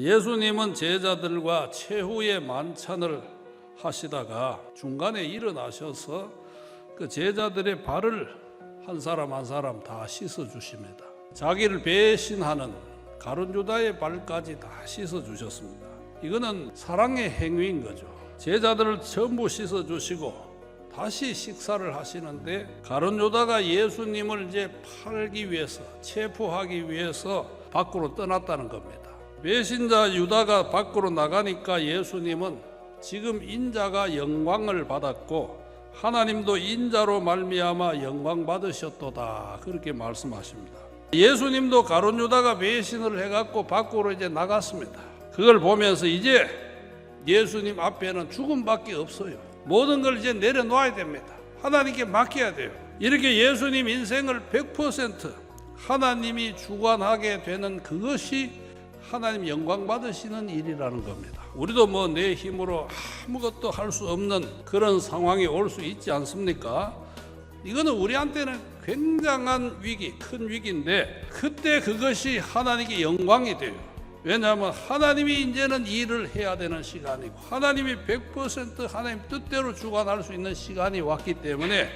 예수님은 제자들과 최후의 만찬을 하시다가 중간에 일어나셔서 그 제자들의 발을 한 사람 한 사람 다 씻어 주십니다. 자기를 배신하는 가룟 유다의 발까지 다 씻어 주셨습니다. 이거는 사랑의 행위인 거죠. 제자들을 전부 씻어 주시고 다시 식사를 하시는데 가룟 유다가 예수님을 이제 팔기 위해서 체포하기 위해서 밖으로 떠났다는 겁니다. 배신자 유다가 밖으로 나가니까 예수님은 지금 인자가 영광을 받았고 하나님도 인자로 말미암아 영광 받으셨도다 그렇게 말씀하십니다. 예수님도 가룟 유다가 배신을 해갖고 밖으로 이제 나갔습니다. 그걸 보면서 이제 예수님 앞에는 죽음밖에 없어요. 모든 걸 이제 내려놓아야 됩니다. 하나님께 맡겨야 돼요. 이렇게 예수님 인생을 100% 하나님이 주관하게 되는 그것이 하나님 영광 받으시는 일이라는 겁니다. 우리도 뭐 내 힘으로 아무것도 할 수 없는 그런 상황이 올 수 있지 않습니까? 이거는 우리한테는 굉장한 위기, 큰 위기인데 그때 그것이 하나님께 영광이 돼요. 왜냐하면 하나님이 이제는 일을 해야 되는 시간이고 하나님이 100% 하나님 뜻대로 주관할 수 있는 시간이 왔기 때문에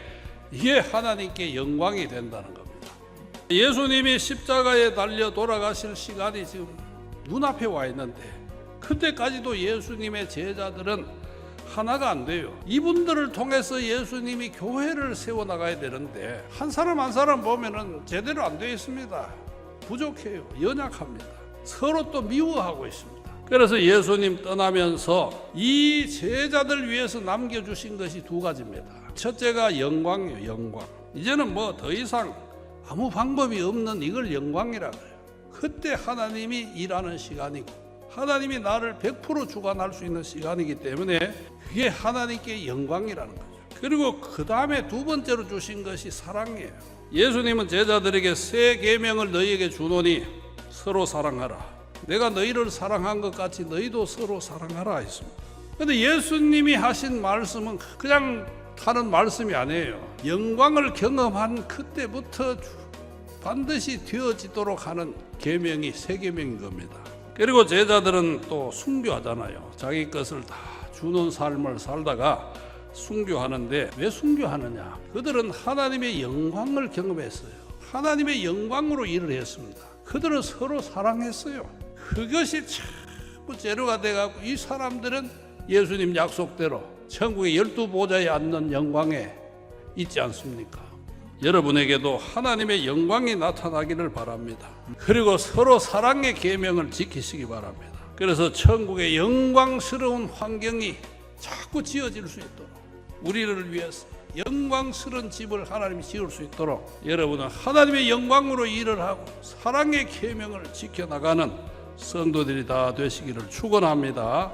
이게 하나님께 영광이 된다는 겁니다. 예수님이 십자가에 달려 돌아가실 시간이 지금 눈앞에 와 있는데 그때까지도 예수님의 제자들은 하나가 안 돼요. 이분들을 통해서 예수님이 교회를 세워 나가야 되는데 한 사람 한 사람 보면은 제대로 안 되어 있습니다. 부족해요. 연약합니다. 서로 또 미워하고 있습니다. 그래서 예수님 떠나면서 이 제자들 위해서 남겨주신 것이 두 가지입니다. 첫째가 영광이요, 영광. 이제는 뭐 더 이상 아무 방법이 없는 이걸 영광이라 그래요. 그때 하나님이 일하는 시간이고 하나님이 나를 100% 주관할 수 있는 시간이기 때문에 그게 하나님께 영광이라는 거죠. 그리고 그 다음에 두 번째로 주신 것이 사랑이에요. 예수님은 제자들에게 새 계명을 너희에게 주노니 서로 사랑하라. 내가 너희를 사랑한 것 같이 너희도 서로 사랑하라 했습니다. 근데 예수님이 하신 말씀은 그냥 하는 말씀이 아니에요. 영광을 경험한 그때부터 반드시 되어지도록 하는 계명이 새 계명인 겁니다. 그리고 제자들은 또 순교하잖아요. 자기 것을 다 주는 삶을 살다가 순교하는데 왜 순교하느냐? 그들은 하나님의 영광을 경험했어요. 하나님의 영광으로 일을 했습니다. 그들은 서로 사랑했어요. 그것이 자꾸 재료가 돼가고 이 사람들은 예수님 약속대로 천국의 열두 보좌에 앉는 영광에 있지 않습니까? 여러분에게도 하나님의 영광이 나타나기를 바랍니다. 그리고 서로 사랑의 계명을 지키시기 바랍니다. 그래서 천국의 영광스러운 환경이 자꾸 지어질 수 있도록 우리를 위해서 영광스러운 집을 하나님이 지을 수 있도록 여러분은 하나님의 영광으로 일을 하고 사랑의 계명을 지켜나가는 성도들이 다 되시기를 축원합니다.